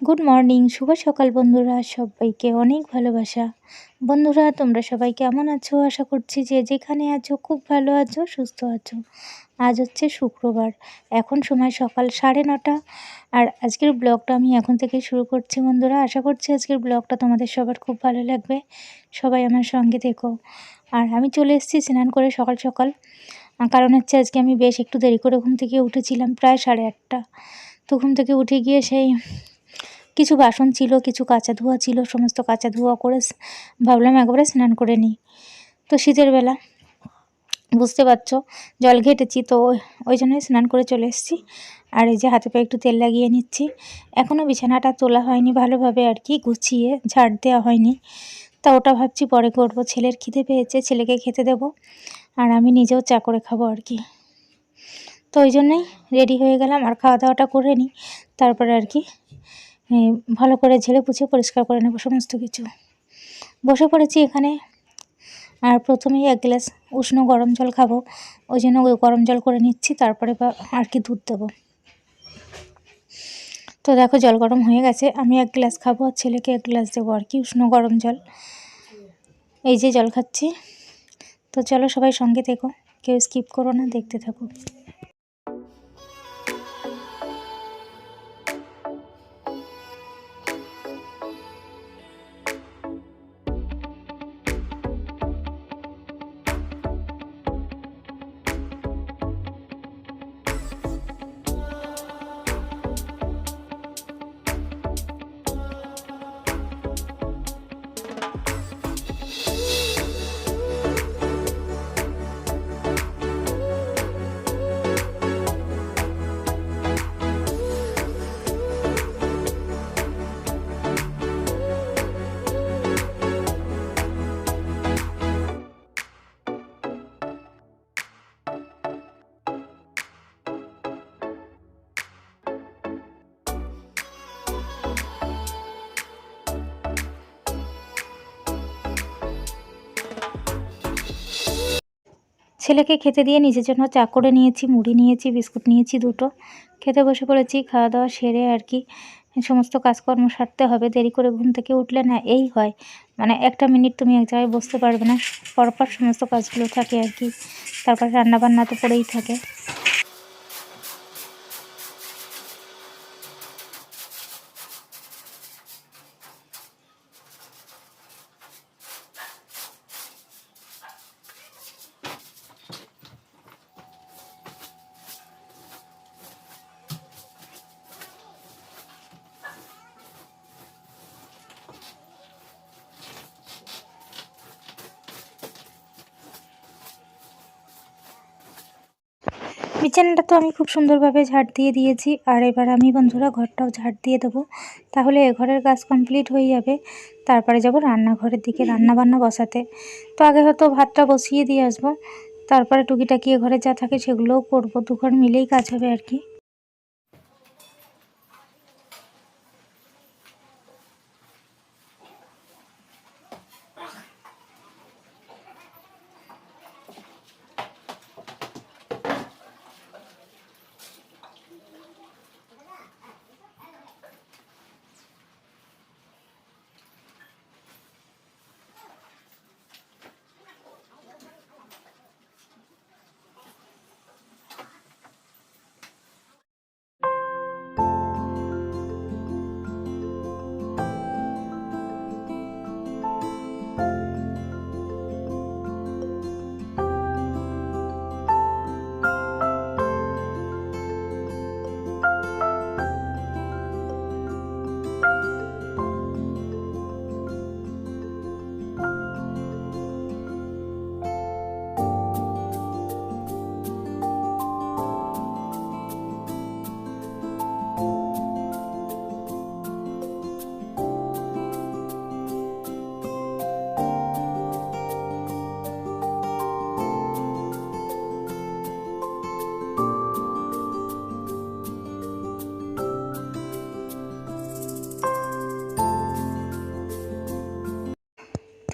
Good morning শুভ সকাল বন্ধুরা, সবাইকে অনেক ভালোবাসা। বন্ধুরা, তোমরা সবাই কেমন আছো? আশা করছি যে যেখানে আছো, খুব ভালো আছো, সুস্থ আছো। আজ হচ্ছে শুক্রবার, এখন সময় সকাল সাড়ে নটা। আর আজকের ব্লগটা আমি এখন থেকে শুরু করছি বন্ধুরা। আশা করছি আজকের ব্লগটা তোমাদের সবার খুব ভালো লাগবে। সবাই আমার সঙ্গে দেখো আর আমি চলে এসেছি স্নান করে সকাল সকাল। কারণ হচ্ছে আজকে আমি বেশ একটু দেরি করে ঘুম থেকে উঠেছিলাম, প্রায় সাড়ে আটটা। তো ঘুম থেকে উঠে গিয়ে সেই কিছু বাসন ছিল, কিছু কাঁচা ধোয়া ছিল, সমস্ত কাঁচা ধোয়া করে ভাবলাম একবারে স্নান করে নিই। তো শীতের বেলা, বুঝতে পারছ, জল ঘেটেছি তো ওই জন্যই স্নান করে চলে এসেছি। আর এই যে হাতে পায়ে একটু তেল লাগিয়ে নিচ্ছি। এখনও বিছানাটা তোলা হয়নি ভালোভাবে আর কি, গুছিয়ে ঝাড় দেওয়া হয়নি। তা ওটা ভাবছি পরে করব। ছেলের খিদে পেয়েছে, ছেলেকে খেতে দেব, আর আমি নিজেও চা করে খাব আর কি। তো ওই জন্যই রেডি হয়ে গেলাম, আর খাওয়া দাওয়াটা করে নিই। তারপরে আর কি ভালো করে ঝেড়ে পুছে পরিষ্কার করে নেব সমস্ত কিছু। বসে পড়েছি এখানে। আর প্রথমেই এক গ্লাস উষ্ণ গরম জল খাব। ওই জন্য ওই গরম জল করে নিচ্ছি, তারপরে আর কি দুধ দেবো। তো দেখো জল গরম হয়ে গেছে, আমি এক গ্লাস খাব আর ছেলেকে এক গ্লাস দেবো আর কি, উষ্ণ গরম জল। এই যে জল খাচ্ছি। তো চলো সবাই সঙ্গে থেকো, কেউ স্কিপ করো না, দেখতে থাকো। ছেলেকে খেতে দিয়ে নিজের জন্য চা করে নিয়েছি, মুড়ি নিয়েছি, বিস্কুট নিয়েছি, দুটো। খেতে বসে পড়েছি, খাওয়া দাওয়া সেরে আর কি। সমস্ত কাজকর্ম সারতে হবে, দেরি করে ঘুম থেকে উঠলে না এই হয়। মানে একটা মিনিট তুমি এক জায়গায় বসতে পারবে না, পরপর সমস্ত কাজগুলো থাকে আর কি। তারপর রান্নাবান্না তো পড়েই থাকে। বিছানাটা তো আমি খুব সুন্দরভাবে ঝাড় দিয়ে দিয়েছি, আর এবার আমি বন্ধুরা ঘরটাও ঝাড় দিয়ে দেবো। তাহলে এ ঘরের কাজ কমপ্লিট হয়ে যাবে। তারপরে যাব রান্নাঘরের দিকে রান্না বান্না বসাতে। তো আগে হয়তো ভাতটা বসিয়ে দিয়ে আসব। তারপরে টুকিটাকি এ ঘরে যা থাকে সেগুলোও করব। দুঘর মিলেই কাজ হবে আর কি।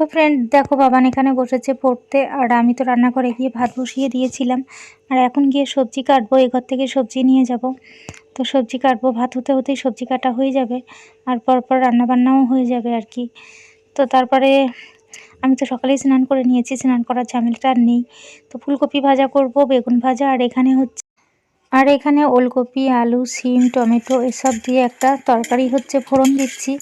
তো ফ্রেন্ড দেখো বাবান এখানে বসেছে পড়তে, আর আমি তো রান্না করে গিয়ে ভাত বসিয়ে দিয়েছিলাম। আর এখন গিয়ে সবজি কাটবো, এ ঘর থেকে সবজি নিয়ে যাব। তো সবজি কাটবো, ভাত হতে হতেই সবজি কাটা হয়ে যাবে, আর পরপর রান্নাবান্নাও হয়ে যাবে আর কি। তো তারপরে আমি তো সকালেই স্নান করে নিয়েছি, স্নান করার ঝামেলাটা আর নেই। তো ফুলকপি ভাজা করব, বেগুন ভাজা, আর এখানে হচ্ছে আর এখানে ওলকপি, আলু, সিম, টমেটো এসব দিয়ে একটা তরকারি হচ্ছে, ফোড়ন দিচ্ছি।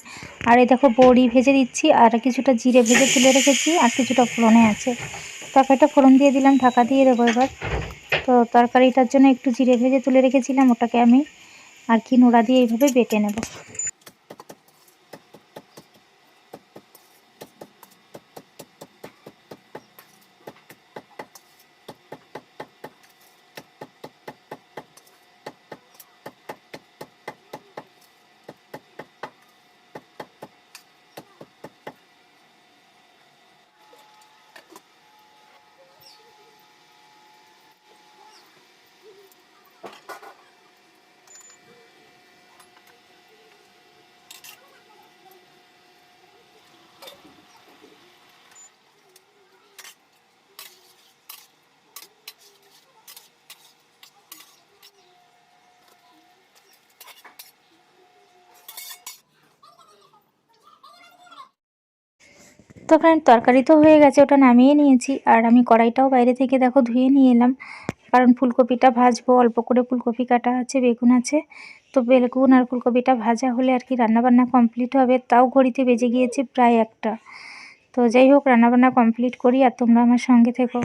আর এই দেখো বড়ি ভেজে দিচ্ছি, আর কিছুটা জিরে ভেজে তুলে রেখেছি, আর কিছুটা ফোড়নে আছে। তরকারিটা ফোড়ন দিয়ে দিলাম, ঢাকা দিয়ে দেবো এবার। তো তরকারিটার জন্য একটু জিরে ভেজে তুলে রেখেছিলাম, ওটাকে আমি আর কি নোড়া দিয়ে এইভাবে বেটে নেব। তো ফ্রেন্ড তরকারি তো হয়ে গেছে, ওটা নামিয়ে নিয়েছি। আর আমি কড়াইটাও বাইরে থেকে দেখো ধুয়ে নিয়ে এলাম। কারণ ফুলকপিটা ভাজবো, অল্প করে ফুলকপি কাটা আছে, বেগুন আছে। তো বেগুন আর ফুলকপিটা ভাজা হলে আর কি রান্নাবান্না কমপ্লিট হবে। তাও ঘড়িতে বেজে গিয়েছে প্রায় একটা। তো যাই হোক, রান্নাবান্না কমপ্লিট করি আর তোমরা আমার সঙ্গে থেকো।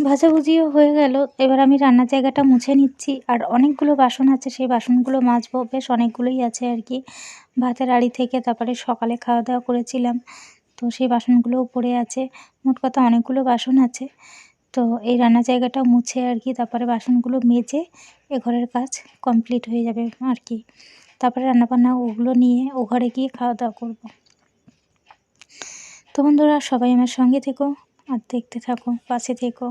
ভাজাভুজিও হয়ে গেল। এবার আমি রান্নার জায়গাটা মুছে নিচ্ছি। আর অনেকগুলো বাসন আছে, সেই বাসনগুলো মাজবো। বেশ অনেকগুলোই আছে আর কি। ভাতের আড়ি থেকে তারপরে সকালে খাওয়া দাওয়া করেছিলাম। তো সেই বাসনগুলোও পড়ে আছে। মোট কথা অনেকগুলো বাসন আছে। তো এই রান্নার জায়গাটা মুছে আর কি। তারপরে বাসনগুলো মেজে এ ঘরের কাজ কমপ্লিট হয়ে যাবে আর কি। তারপরে রান্নাবান্না ওগুলো নিয়ে ও ঘরে গিয়ে খাওয়া দাওয়া করব। তো বন্ধুরা, সবাই আমার সঙ্গে থেকো। আর দেখতে থাকো পাশে থেকো।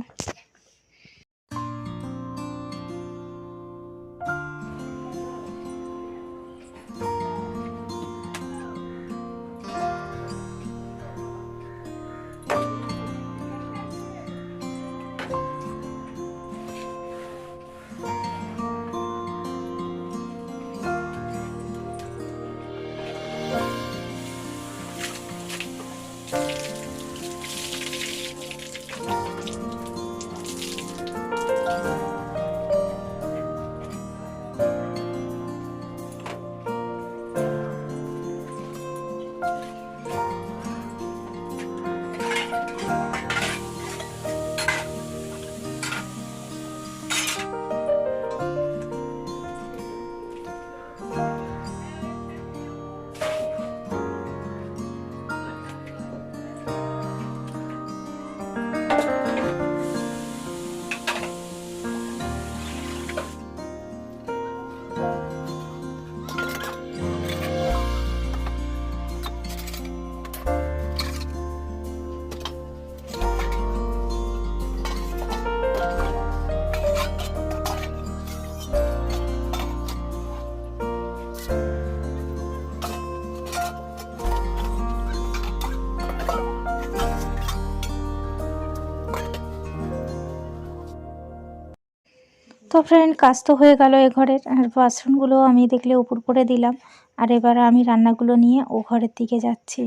ফ্রেন্ড কাজ তো হয়ে গেল এ ঘরের আর বাসনগুলো আমি দেখলে উপর করে দিলাম। আর এবার আমি রান্নাগুলো নিয়ে ও ঘরের দিকে যাচ্ছি।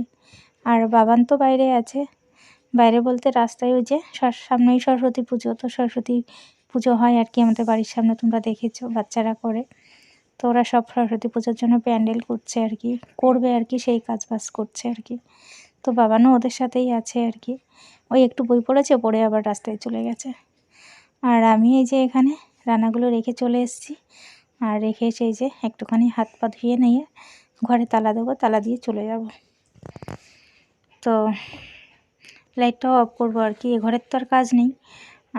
আর বাবান তো বাইরে আছে। বাইরে বলতে রাস্তায় ওই যে সামনেই সরস্বতী পুজো। তো সরস্বতী পুজো হয় আর কি আমাদের বাড়ির সামনে, তোমরা দেখেছ বাচ্চারা করে। তো ওরা সব সরস্বতী পুজোর জন্য প্যান্ডেল করছে আর কি। করবে আর কি, সেই কাজ বাজ করছে আর কি। তো বাবানও ওদের সাথেই আছে আর কি। ওই একটু বই পড়েছে, পড়ে আবার রাস্তায় চলে গেছে। আর আমি এই যে এখানে রান্নাগুলো রেখে চলে এসেছি। আর রেখে এসে যে একটুখানি হাত পা ধুয়ে নিয়ে ঘরে তালা দেবো, তালা দিয়ে চলে যাব। তো লাইটটাও অফ করব আর কি, এ ঘরের তো আর কাজ নেই।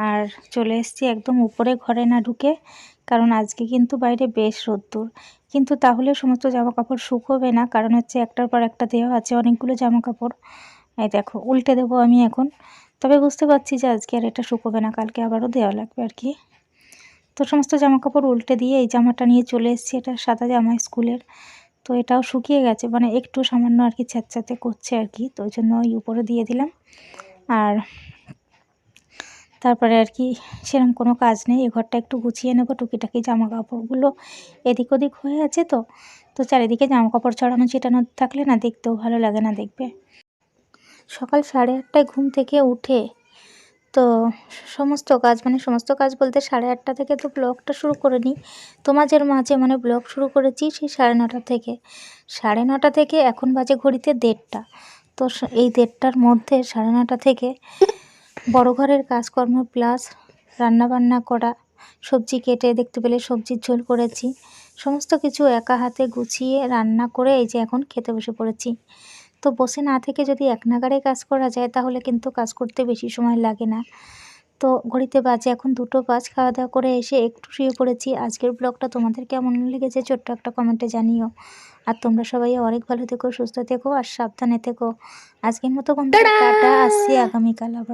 আর চলে এসেছি একদম উপরে ঘরে না ঢুকে, কারণ আজকে কিন্তু বাইরে বেশ রোদ্দুর। কিন্তু তাহলে সমস্ত জামা কাপড় শুকোবে না, কারণ হচ্ছে একটার পর একটা দেওয়া আছে অনেকগুলো জামা কাপড় এই দেখো, উল্টে দেবো আমি এখন। তবে বুঝতে পারছি যে আজকে আর এটা শুকোবে না, কালকে আবারও দেওয়া লাগবে আর কি। তো সমস্ত জামা কাপড় উল্টে দিয়ে এই জামাটা নিয়ে চলে এসেছি। এটা সাদা জামা স্কুলের। তো এটাও শুকিয়ে গেছে মানে একটু সামান্য আর কি ছ্যাঁতছ্যাঁতে করছে আর কি, তো ওই জন্য ওই উপরে দিয়ে দিলাম। আর তারপরে আর কি সেরকম কোনো কাজ নেই, এ ঘরটা একটু গুছিয়ে নেব, টুকিটাকি জামা কাপড়গুলো এদিক ওদিক হয়ে আছে তো। তো চারিদিকে জামা কাপড় ছড়ানো ছিটানো থাকলে না দেখতেও ভালো লাগে না দেখবে। সকাল সাড়ে আটটায় ঘুম থেকে উঠে তো সমস্ত কাজ মানে সমস্ত কাজ বলতে সাড়ে আটটা থেকে তো ব্লগটা শুরু করে নিই। তোমাদের মাঝে মানে ব্লগ শুরু করেছি সেই সাড়ে নটা থেকে। সাড়ে নটা থেকে এখন বাজে ঘড়িতে দেড়টা। তো এই দেড়টার মধ্যে সাড়ে নটা থেকে বড় ঘরের কাজকর্ম প্লাস রান্নাবান্না করা, সবজি কেটে দেখতে পেলে সবজির ঝোল করেছি। সমস্ত কিছু একা হাতে গুছিয়ে রান্না করে এই যে এখন খেতে বসে পড়েছি। তো বসে না থেকে যদি এক নাগারে কাজ করা যায় তাহলে কিন্তু কাজ করতে বেশি সময় লাগে না। তো ঘড়িতে বাজে এখন দুটো পাঁচ খাওয়া দাওয়া করে এসে একটু শুয়ে পড়েছি। আজকের ব্লগটা তোমাদের কেমন লেগেছে ছোট্ট একটা কমেন্টে জানিও। আর তোমরা সবাই অনেক ভালো থেকো সুস্থ থেকো আর সাবধানে থেকো। আজকের মতো বন্ধুরা টাটা আসছি আগামীকাল আবার।